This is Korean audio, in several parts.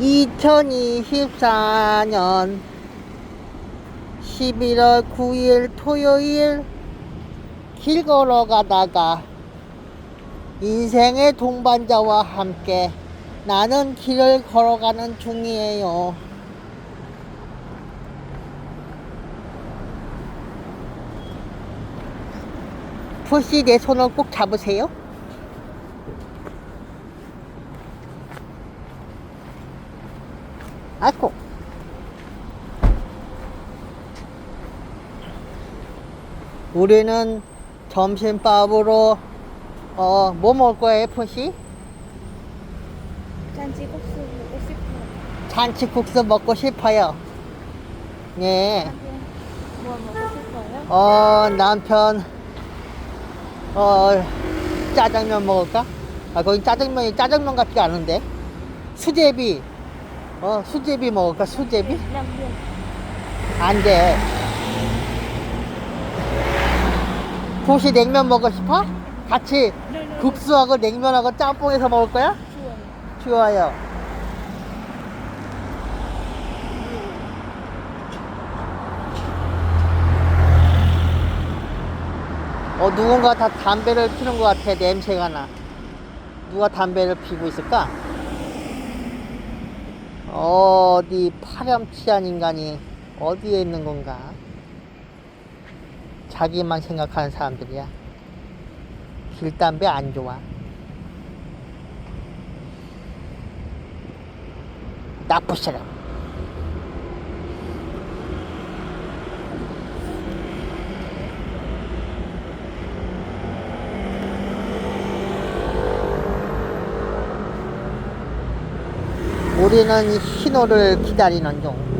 2024년 11월 9일 토요일 길 걸어가다가 인생의 동반자와 함께 나는 길을 걸어가는 중이에요. 푸시 내 손을 꼭 잡으세요. 아이고. 우리는 점심밥으로 어, 뭐 먹을 거예요, 푸시? 잔치국수 먹고 싶어요. 잔치국수 먹고 싶어요. 네. 남편 뭐 먹고 싶어요? 어, 남편, 어, 짜장면 먹을까? 아, 거기 짜장면이 짜장면 같지 않은데? 수제비, 어, 수제비 먹을까? 수제비? 안 돼. 혹시 냉면 먹고 싶어? 같이 국수하고 냉면하고 짬뽕해서 먹을 거야? 좋아요. 좋아요. 어, 누군가 다 담배를 피는 것 같아. 냄새가 나. 누가 담배를 피고 있을까? 어디 파렴치한 인간이 어디에 있는 건가? 자기만 생각하는 사람들이야. 길담배 안 좋아. 나쁜 사람. 우리는 신호를 기다리는 중.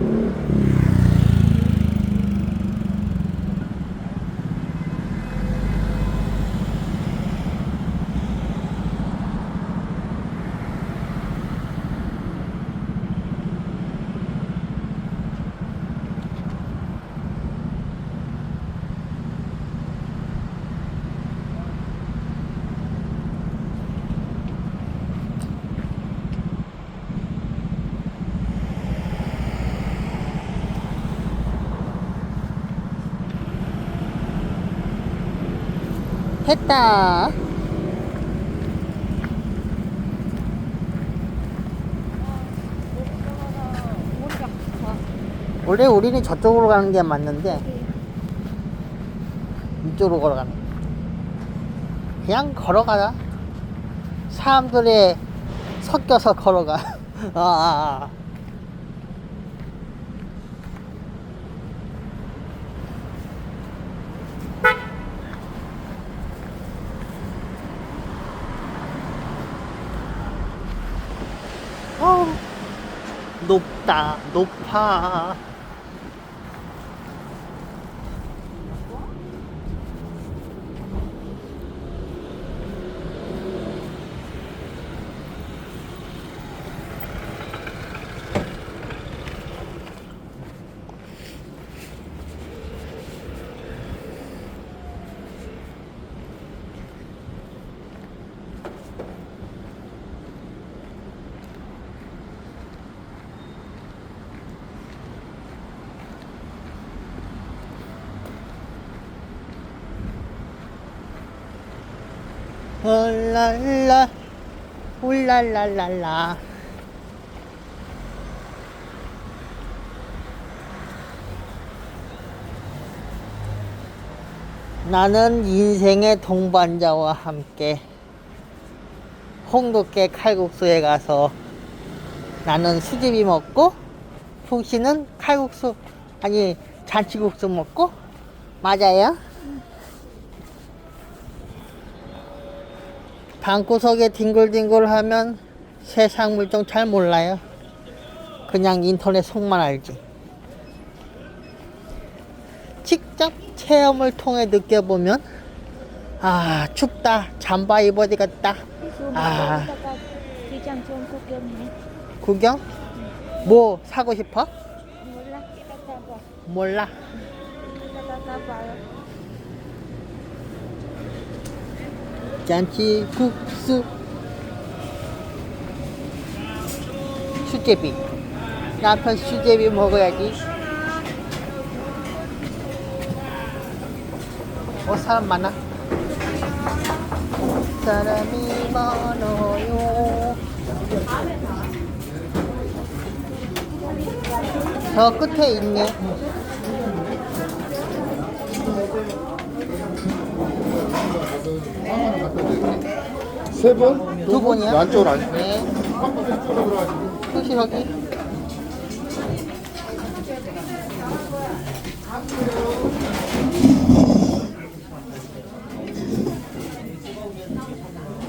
아파. 원래 우리는 저쪽으로 가는 게 맞는데 이쪽으로 걸어가네. 그냥 걸어가자. 사람들에 섞여서 걸어가. 아, 아, 아. 어, 높다, 높아. 올랄라 올랄랄랄라 나는 인생의 동반자와 함께 홍두깨 칼국수에 가서 나는 수제비 먹고 풍씨는 칼국수 아니 잔치국수 먹고 맞아요? 방구석에 뒹굴뒹굴 하면 세상 물정 잘 몰라요. 그냥 인터넷 속만 알지. 직접 체험을 통해 느껴보면, 아, 춥다. 잠바 입어야 되겠다. 아. 구경? 뭐 사고 싶어? 몰라. 몰라. 이따가 봐요. 잔치 국수 수제비. 남편 수제비 먹어야지. 어, 사람 많아. 사람이 많아요. 저 끝에 있네. 세 분? 두 분이요? 안쪽으로 앉 네. 혹시 여기?